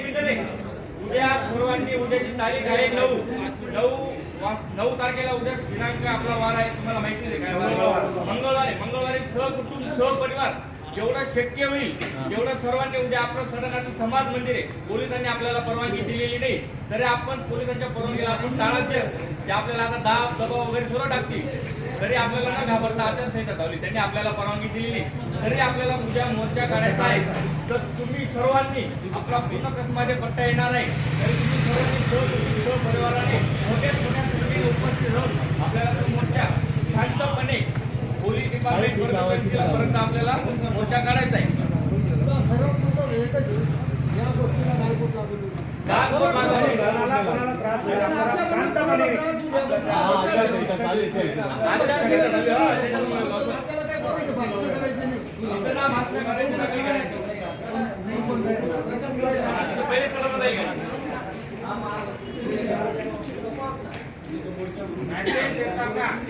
उद्या सर्वांनी उद्याची तारीख आहे नऊ. नऊ नऊ तारखेला उद्या दिनांक आपला वार आहे तुम्हाला माहिती आहे. काय वार आहे? मंगळवार सहकुटुंब सहपरिवार जेवढं शक्य होईल जेवढं सर्वांनी उद्या आपलं सटाणाचं समाज मंदिर आहे पोलिसांनी आपल्याला परवानगी दिलेली नाही तरी आपण पोलिसांच्या परवानगीला आपण टाळत ते आपल्याला आता दाब दबाव वगैरे सर्व टाकतील. तरी आपल्याला न घाबरता आचारसंहिता चालली त्यांनी आपल्याला परवानगी दिलेली तरी आपल्याला उद्या मोर्चा काढायचा आहे. तर तुम्ही सर्वांनी आपला पूर्ण कसमाचे पट्टा येणार आहे. तरी तुम्ही सर्वांनी सहपरिवाराने मोठ्या मोठ्या उपस्थित राहून आपल्याला डिपार्टमेंट पर्यंत आपल्याला मोर्चा काढायचा आहे?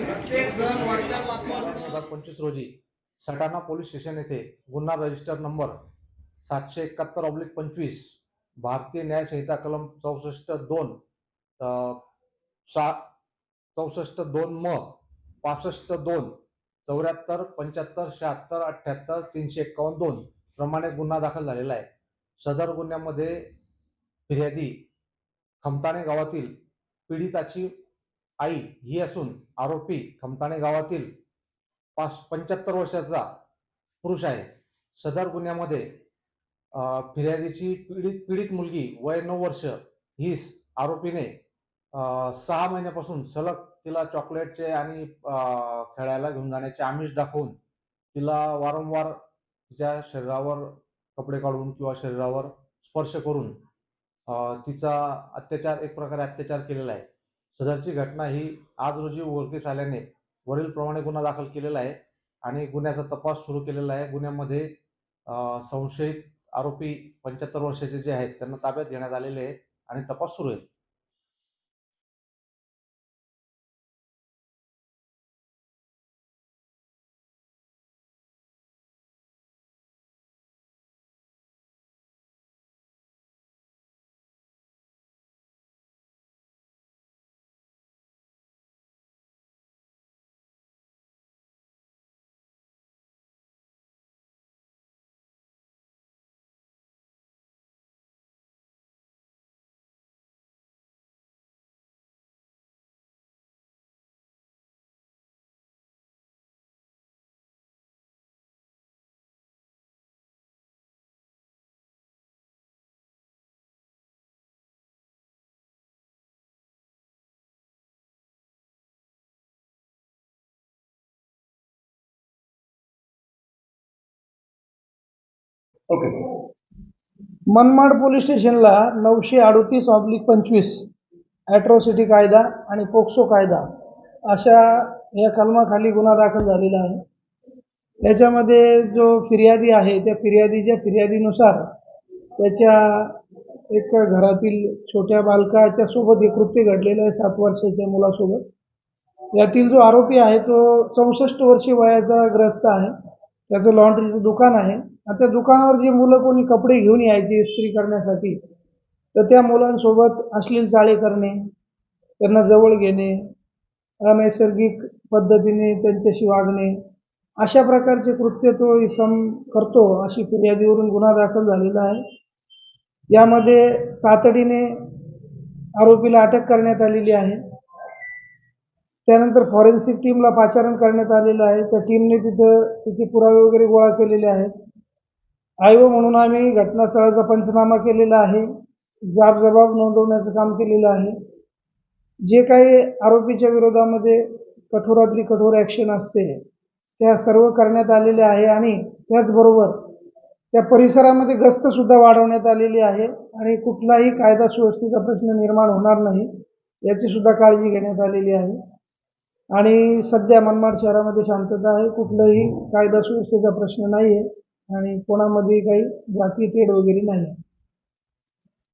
प्रत्येक जण दोन हजार पंचवीस रोजी सटाणा पोलीस स्टेशन येथे गुन्हा रजिस्टर नंबर सातशे एकाहत्तर ऑब्लिक पंचवीस भारतीय न्यायसंहिता कलम चौसष्ट दोन सात सा चौसष्ट दोन म पासष्ट दोन चौऱ्याहत्तर पंच्याहत्तर शहात्तर अठ्ठ्याहत्तर तीनशे एक्कावन्न दोन प्रमाणे गुन्हा दाखल झालेला आहे. सदर गुन्ह्यामध्ये फिर्यादी खमताणे गावातील पीडिताची आई ही असून आरोपी खमताणे गावातील पाच पंच्याहत्तर वर्षाचा पुरुष आहे. सदर गुन्ह्यामध्ये फिर्यादीची पीडित पीडित मुलगी वय नऊ वर्ष हीच आरोपीने सहा महिन्यापासून सलग तिला चॉकलेटचे आणि खेळायला घेऊन जाण्याचे आमिष दाखवून तिला वारंवार तिच्या शरीरावर कपडे काढून किंवा शरीरावर स्पर्श करून तिचा अत्याचार एक प्रकारे अत्याचार केलेला आहे. सदरची घटना ही आज रोजी उघडकीस आल्याने वरीलप्रमाणे गुन्हा दाखल केलेला आहे आणि गुन्ह्याचा तपास सुरू केलेला आहे. गुन्ह्यामध्ये संशयित आरोपी पंच्याहत्तर वर्षाचे जे आहेत त्यांना ताब्यात घेण्यात आलेले आहे आणि तपास सुरू आहे. मनमाड पोलीस स्टेशनला नऊशे अडोतीस ऑब्लिक पंचवीस ॲट्रॉसिटी कायदा आणि पोक्सो कायदा अशा या कलमाखाली गुन्हा दाखल झालेला आहे. याच्यामध्ये जो फिर्यादी आहे त्या फिर्यादीच्या फिर्यादीनुसार त्याच्या एक घरातील छोट्या बालकाच्या सोबत हे कृत्य घडलेलं आहे सात वर्षाच्या मुलासोबत. यातील जो आरोपी आहे तो चौसष्ट वर्षी वयाचा ग्रस्त आहे. त्याचं लॉन्ड्रीचं दुकान आहे. आणि त्या दुकानावर जी मुलं कोणी कपडे घेऊन यायचे इस्त्री करण्यासाठी तर त्या मुलांसोबत अश्लील चाळे करणे त्यांना जवळ घेणे अनैसर्गिक पद्धतीने त्यांच्याशी वागणे अशा प्रकारचे कृत्य तो इसम करतो अशी फिर्यादीवरून गुन्हा दाखल झालेला आहे. यामध्ये तातडीने आरोपीला अटक करण्यात आलेली आहे. त्यानंतर फॉरेन्सिक टीमला पाचारण करण्यात आलेलं आहे. त्या टीमने तिथं तिचे पुरावे वगैरे गोळा केलेले आहेत. आयो म्हणून आम्ही घटनास्थळाचा पंचनामा केलेला आहे. जाब जबाब नोंदवण्याचं काम केलेलं आहे. जे काही आरोपीच्या विरोधामध्ये कठोरातली कठोर ॲक्शन असते त्या सर्व करण्यात आलेल्या आहे आणि त्याचबरोबर त्या परिसरामध्ये गस्तसुद्धा वाढवण्यात आलेली आहे आणि कुठलाही कायदा सुव्यवस्थेचा प्रश्न निर्माण होणार नाही याचीसुद्धा काळजी घेण्यात आलेली आहे. आणि सध्या मनमाड शहरामध्ये शांतता आहे कुठलाही कायदा सुव्यवस्थेचा प्रश्न नाही आहे आणि कोणामध्ये काही जातीभेद वगैरे नाही आहे